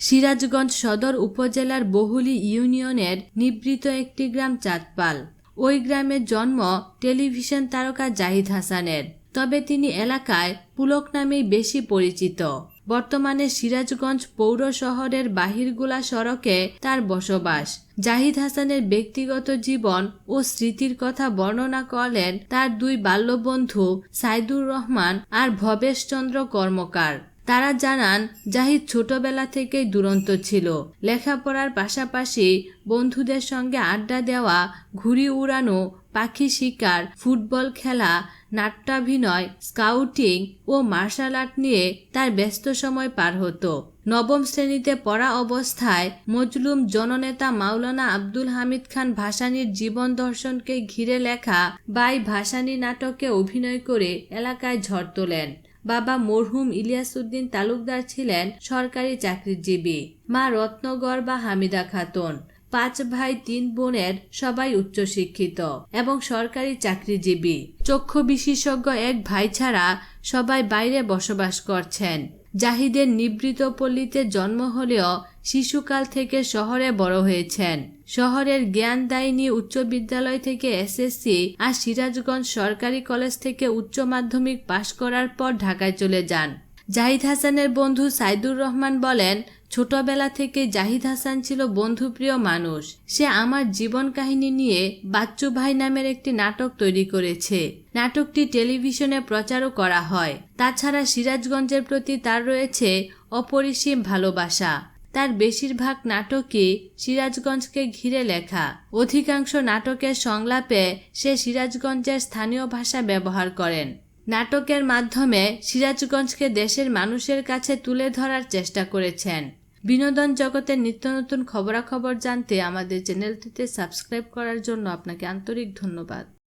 সিরাজগঞ্জ সদর উপজেলার বহুলি ইউনিয়নের নিবৃত একটি গ্রাম চাঁদপাল। ওই গ্রামের জন্ম টেলিভিশন তারকা জাহিদ হাসানের। তবে তিনি এলাকায় পুলক নামেই বেশি পরিচিত। বর্তমানে সিরাজগঞ্জ পৌর শহরের বাহিরগুলা সড়কে তার বসবাস। জাহিদ হাসানের ব্যক্তিগত জীবন ও স্মৃতির কথা বর্ণনা করলেন তার দুই বাল্যবন্ধু সাইদুর রহমান আর ভবেশচন্দ্র কর্মকার। তারা জানান, জাহিদ ছোটবেলা থেকেই দুরন্ত ছিল। লেখাপড়ার পাশাপাশি বন্ধুদের সঙ্গে আড্ডা দেওয়া, ঘুড়ি উড়ানো, পাখি শিকার, ফুটবল খেলা, নাট্যাভিনয়, স্কাউটিং ও মার্শাল আর্ট নিয়ে তার ব্যস্ত সময় পার হতো। নবম শ্রেণীতে পড়া অবস্থায় মজলুম জননেতা মাওলানা আব্দুল হামিদ খান ভাসানীর জীবন দর্শনকে ঘিরে লেখা বাই ভাসানী নাটকে অভিনয় করে এলাকায় ঝড় তোলেন। বাবা মরহুম ইলিয়াসউদ্দিন তালুকদার ছিলেন সরকারি চাকরিজীবী। মা রত্নগড় বা হামিদা খাতুন। পাঁচ ভাই, তিন বোনের সবাই উচ্চশিক্ষিত এবং সরকারি চাকরিজীবী। চক্ষু বিশেষজ্ঞ এক ভাই ছাড়া সবাই বাইরে বসবাস করছেন। জাহিদের নিবৃত পল্লীতে জন্ম হলেও শিশুকাল থেকে শহরে বড় হয়েছেন। শহরের জ্ঞানদায়িনী উচ্চ বিদ্যালয় থেকে এসএসসি আর সিরাজগঞ্জ সরকারি কলেজ থেকে উচ্চ মাধ্যমিক পাশ করার পর ঢাকায় চলে যান। জাহিদ হাসানের বন্ধু সাইদুর রহমান বলেন, ছোটবেলা থেকে জাহিদ হাসান ছিল বন্ধুপ্রিয় মানুষ। সে আমার জীবন কাহিনী নিয়ে বাচ্চু ভাই নামের একটি নাটক তৈরি করেছে। নাটকটি টেলিভিশনে প্রচারও করা হয়। তাছাড়া সিরাজগঞ্জের প্রতি তার রয়েছে অপরিসীম ভালোবাসা। তার বেশিরভাগ নাটকই সিরাজগঞ্জকে ঘিরে লেখা। অধিকাংশ নাটকের সংলাপে সে সিরাজগঞ্জের স্থানীয় ভাষা ব্যবহার করেন। নাটকের মাধ্যমে সিরাজগঞ্জকে দেশের মানুষের কাছে তুলে ধরার চেষ্টা করেছেন। বিনোদন জগতের নিত্য নতুন খবরাখবর জানতে আমাদের চ্যানেলটিতে সাবস্ক্রাইব করার জন্য আপনাকে আন্তরিক ধন্যবাদ।